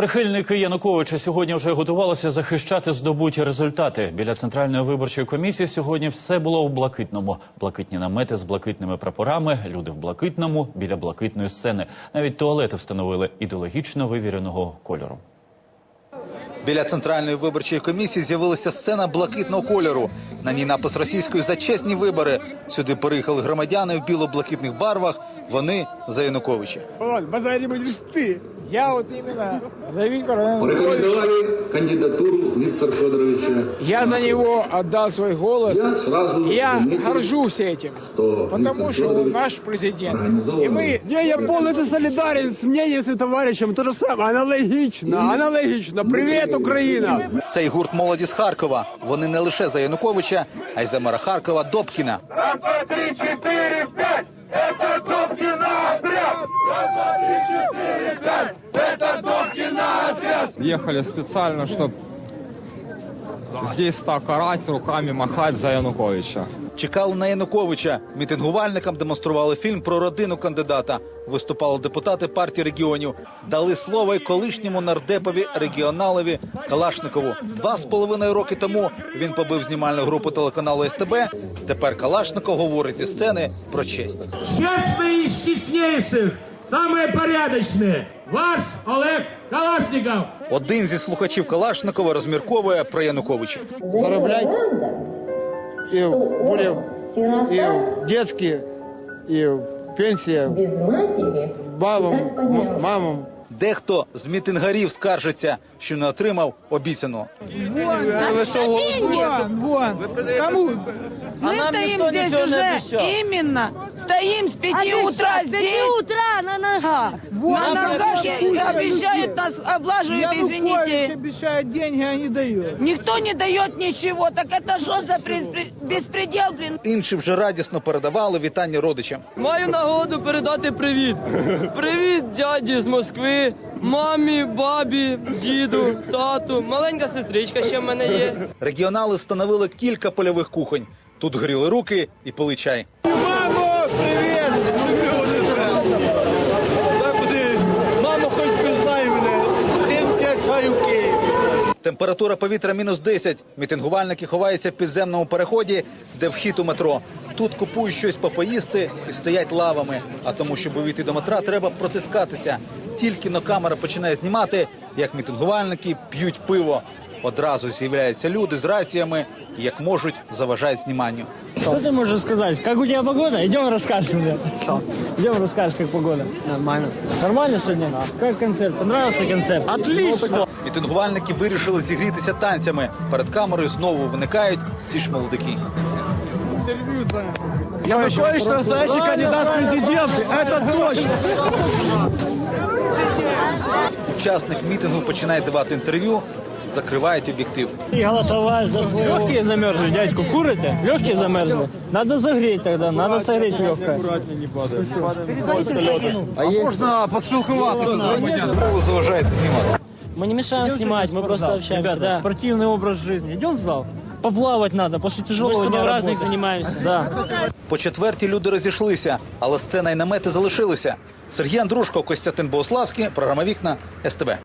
Прихильники Януковича сьогодні вже готувалися захищати здобуті результати. Біля центральної виборчої комісії сьогодні все було у блакитному. Блакитні намети з блакитними прапорами, люди в блакитному біля блакитної сцени. Навіть туалети встановили ідеологічно вивіреного кольору. Біля центральної виборчої комісії з'явилася сцена блакитного кольору. На ній напис російської за чесні вибори. Сюди переїхали громадяни в біло-блакитних барвах. Вони за Януковича. Вот, базаре будешь ты. Я вот именно за Виктора Януковича. Порекомендовали кандидатуру Виктора Федоровича. Я за него отдал свой голос. Я сразу Я заметил, горжусь этим. что Потому Виктор что он Федорович наш президент. организованный. И мы... Не, я полностью солидарен с мнением с товарищем. То же самое, аналогично, аналогично. Привет, Украина! Цей гурт молоді з Харкова. Вони не лише за Януковича, а й за мера Харкова Добкіна. Ехали специально, чтобы здесь так орать, руками махать за Януковича. Чекали на Януковича. Мітингувальникам демонстрували фільм про родину кандидата. Виступали депутати партії регіонів. Дали слово й колишньому нардепові регіоналові Калашникову. Два з половиною роки тому він побив знімальну групу телеканалу СТБ. Тепер Калашников говорить зі сцени про честь. честные из честнейших, самые порядочные. Ваш Олег Калашников. Один зі слухачів Калашникова розмірковує про Януковича. Зараблять и будем и детские, и пенсия без матери. бабам, мамам. Дехто з мітингарів скаржиться, що не отримав обіцяного. Мы стоим здесь уже именно, стоим с 5 утра здесь, утра на ногах. на ногах и обещают нас, облаживают, извините. обещает деньги, а не дает. Никто не дает ничего, так это что за беспре- беспредел, блин? Інші вже радісно передавали вітання родичам. Маю нагоду передати привіт. Привіт дяді з Москви, мамі, бабі, діду, тату, маленька сестричка ще в мене є. Регіонали встановили кілька польових кухонь. Тут гріли руки і пили чай. Привет! Люблю тебя. Так кудись. Мамо, хоч пізнай мене. 7-5 чаю в Києві. Температура повітря мінус 10. Мітингувальники ховаються в підземному переході, де вхід у метро. Тут купують щось попоїсти і стоять лавами. А тому, щоб увійти до метра, треба протискатися. Тільки но камера починає знімати, як мітингувальники п'ють пиво. Одразу з'являються люди з раціями, як можуть, заважають зніманню. Що ти можеш сказати? Як у тебе погода? Йдемо розкажеш мені. Йдемо розкажеш, як погода. Нормально. Нормально сьогодні? Як концерт? Понравився концерт? Отлично. Мітингувальники вирішили зігрітися танцями. Перед камерою знову виникають ці ж молодики. Янукович настоящий кандидат в президенты. Это точно. Учасник мітингу починає давати інтерв'ю, закривають об'єктив. Легкие замерзли, дядьку, курите? Легкие замерзли? Надо загреть тогда, надо согреть легкое. Можна поспілкуватися з громадянами. Ви заважаєте знімати. Мы не мешаем снимать, мы просто общаемся. Ребята, спортивный образ жизни. Идем в зал? Поплавать надо, после тяжелого дня праздник занимаемся. Да. По четвертій люди розійшлися, але сцена і намети залишилися. Сергій Андрушко, Костянтин Богославський, програма Вікна СТБ.